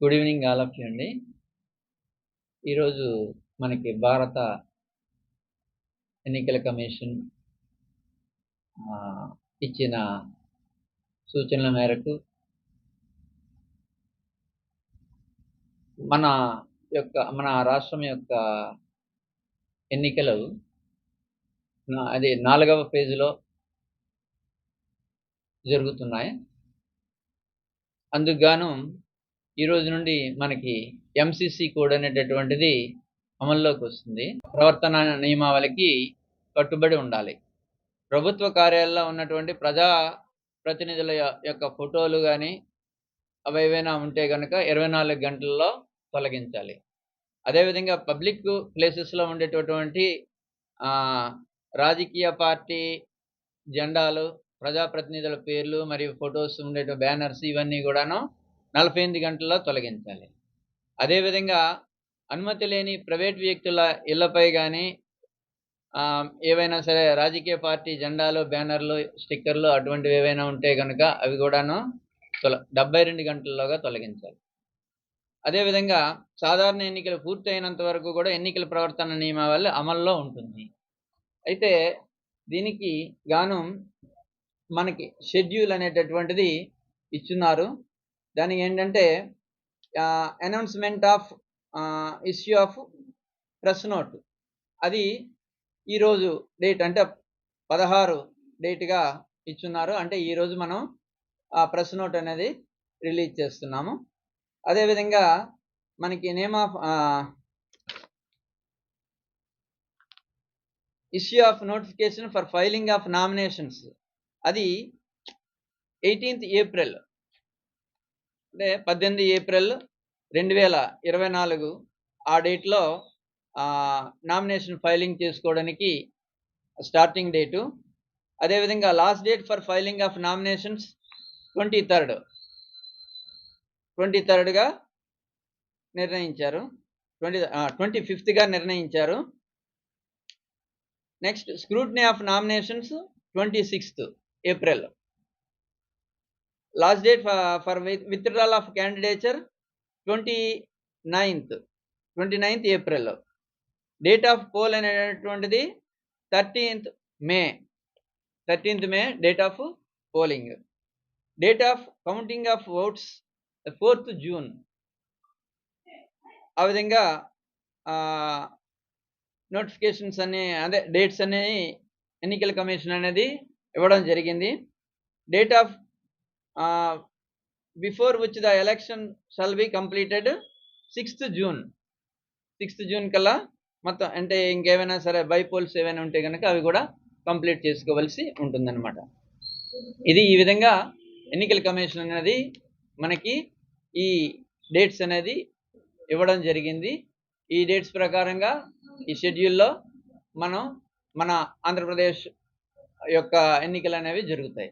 Good evening all of you అండి ఈరోజు మనకి భారత ఎన్నికల కమిషన్ ఇచ్చిన సూచనల మేరకు మన యొక్క మన రాష్ట్రం యొక్క ఎన్నికలు అది నాలుగవ పేజీలో జరుగుతున్నాయి. అందుకుగాను ఈరోజు ఈ రోజు నుండి మనకి ఎంసిసి కోడ్ అనేటటువంటిది అమల్లోకి వస్తుంది. ప్రవర్తన నియమావళికి కట్టుబడి ఉండాలి. ప్రభుత్వ కార్యాలయంలో ఉన్నటువంటి ప్రజా ప్రతినిధుల యొక్క ఫోటోలు కానీ అవి ఏవైనా ఉంటే కనుక ఇరవై నాలుగు గంటల్లో తొలగించాలి. అదేవిధంగా పబ్లిక్ ప్లేసెస్లో ఉండేటటువంటి రాజకీయ పార్టీ జెండాలు ప్రజాప్రతినిధుల పేర్లు మరియు ఫొటోస్ ఉండే బ్యానర్స్ ఇవన్నీ కూడాను నలభై ఎనిమిది గంటల్లో తొలగించాలి. అదేవిధంగా అనుమతి లేని ప్రైవేట్ వ్యక్తుల ఇళ్ళపై కానీ ఏవైనా సరే రాజకీయ పార్టీ జెండాలు బ్యానర్లు స్టిక్కర్లు అటువంటివి ఏవైనా ఉంటే కనుక అవి కూడాను తొల డెబ్బై రెండు గంటల్లోగా తొలగించాలి. అదేవిధంగా సాధారణ ఎన్నికలు పూర్తయినంత వరకు కూడా ఎన్నికల ప్రవర్తన నియమావళి అమల్లో ఉంటుంది. అయితే దీనికి గాను మనకి షెడ్యూల్ అనేటటువంటిది ఇచ్చున్నారు. దానికి ఏంటంటే announcement of issue of press note అది ఈరోజు డేట్ అంటే పదహారు డేట్గా ఇచ్చున్నారు. అంటే ఈరోజు మనం ఆ ప్రెస్ నోట్ అనేది రిలీజ్ చేస్తున్నాము. అదేవిధంగా మనకి name of issue of notification for filing of nominations అది ఎయిటీన్త్ ఏప్రిల్ అంటే పద్దెనిమిది ఏప్రిల్ రెండు వేల ఇరవై నాలుగు ఆ డేట్లో నామినేషన్ ఫైలింగ్ చేసుకోవడానికి స్టార్టింగ్ డేటు అదేవిధంగా last date for filing of nominations twenty third twenty థర్డ్గా నిర్ణయించారు ట్వంటీ ట్వంటీ ఫిఫ్త్గా నిర్ణయించారు. Next scrutiny of nominations twenty sixth April last date for withdrawal of candidature twenty ninth twenty ninth April date of poll అనేటువంటిది thirteenth May thirteenth May date of polling date of counting of votes fourth June ఆ విధంగా notifications అనే అదే dates అనేవి ఎన్నికల కమిషన్ అనేది ఇవ్వడం జరిగింది. Date of before which the election shall be completed sixth June sixth June కల్లా మొత్తం అంటే ఇంకేమైనా సరే బైపోల్స్ ఏమైనా ఉంటే కనుక అవి కూడా కంప్లీట్ చేసుకోవలసి ఉంటుందన్నమాట. ఇది ఈ విధంగా ఎన్నికల కమిషన్ అనేది మనకి ఈ డేట్స్ అనేది ఇవ్వడం జరిగింది. ఈ డేట్స్ ప్రకారంగా ఈ షెడ్యూల్లో మనం మన ఆంధ్రప్రదేశ్ యొక్క ఎన్నికలు అనేవి జరుగుతాయి.